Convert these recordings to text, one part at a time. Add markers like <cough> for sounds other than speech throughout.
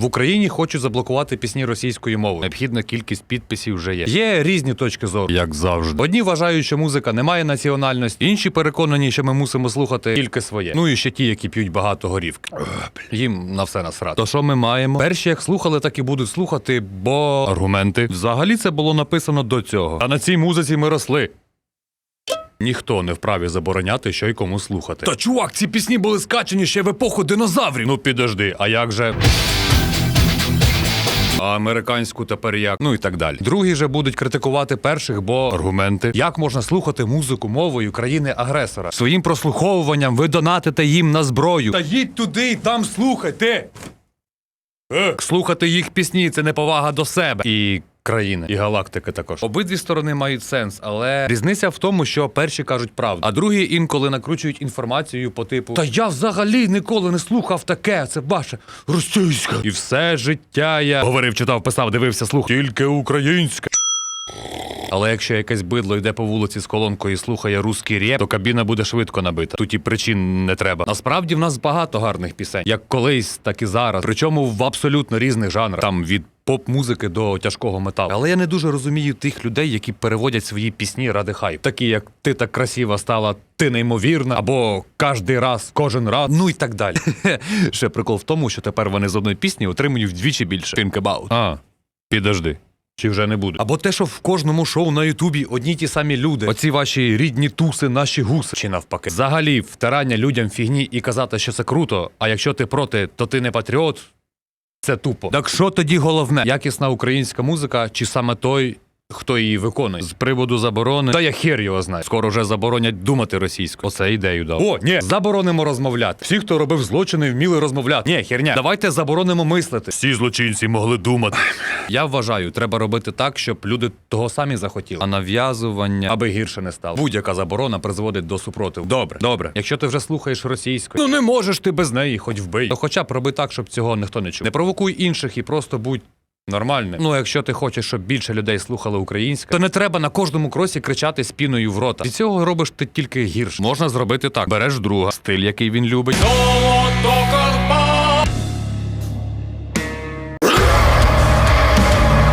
В Україні хочуть заблокувати пісні російською мовою. Необхідна кількість підписів вже є. Є різні точки зору, як завжди. Одні вважають, що музика не має національності, інші переконані, що ми мусимо слухати тільки своє. Ну і ще ті, які п'ють багато горівки. Їм на все насрати. То що ми маємо? Перші, як слухали, так і будуть слухати, бо аргументи. Взагалі це було написано до цього. А на цій музиці ми росли. Ніхто не вправі забороняти, що й кому слухати. Та чувак, ці пісні були скачені ще в епоху динозаврів. Ну підожди, а як же. А американську тепер як? Ну і так далі. Другі же будуть критикувати перших, бо аргументи. Як можна слухати музику мовою країни-агресора? Своїм прослуховуванням ви донатите їм на зброю. Та їдь туди і там слухайте. Слухати їх пісні це неповага до себе і країни, і галактики також. Обидві сторони мають сенс, але різниця в тому, що перші кажуть правду, а другі інколи накручують інформацію по типу Та я взагалі ніколи не слухав таке, це ваше російське. І все життя я говорив, читав, писав, дивився, слух. Тільки українське. Але якщо якесь бидло йде по вулиці з колонкою і слухає русський реп, то кабіна буде швидко набита. Тут і причин не треба. Насправді в нас багато гарних пісень, як колись, так і зараз. Причому в абсолютно різних жанрах, там від поп-музики до тяжкого металу. Але я не дуже розумію тих людей, які переводять свої пісні ради хайп. Такі як ти так красива стала, ти неймовірна, або кожний раз, кожен раз, ну і так далі. <laughs> Ще прикол в тому, що тепер вони з одної пісні отримують вдвічі більше. Think about. А, підожди. Чи вже не буде? Або те, що в кожному шоу на Ютубі одні ті самі люди. Оці ваші рідні туси, наші гуси. Чи навпаки. Взагалі, втирання людям фігні і казати, що це круто. А якщо ти проти, то ти не патріот. Це тупо. Так що тоді головне? Якісна українська музика, чи саме той, хто її виконує? З приводу заборони. Та я хер його знаю. Скоро вже заборонять думати російською. Оце ідею дав. О, ні, заборонимо розмовляти. Всі, хто робив злочини, вміли розмовляти. Ні, херня. Давайте заборонимо мислити. Всі злочинці могли думати. Я вважаю, треба робити так, щоб люди того самі захотіли. А нав'язування, аби гірше не стало. Будь-яка заборона призводить до супротиву. Добре, добре. Якщо ти вже слухаєш російською, ну не можеш ти без неї, хоч вбий. То хоча б роби так, щоб цього ніхто не чув. Не провокуй інших і просто будь. Нормальним. Ну, якщо ти хочеш, щоб більше людей слухали українське, то не треба на кожному кросі кричати з піною в рота. Від цього робиш ти тільки гірше. Можна зробити так: береш друга, стиль, який він любить.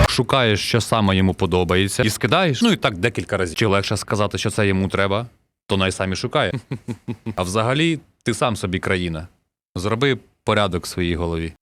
Шукаєш, що саме йому подобається, і скидаєш. Ну і так декілька разів. Чи легше сказати, що це йому треба, то най сам шукає. <laughs> А взагалі, ти сам собі країна. Зроби порядок в своїй голові.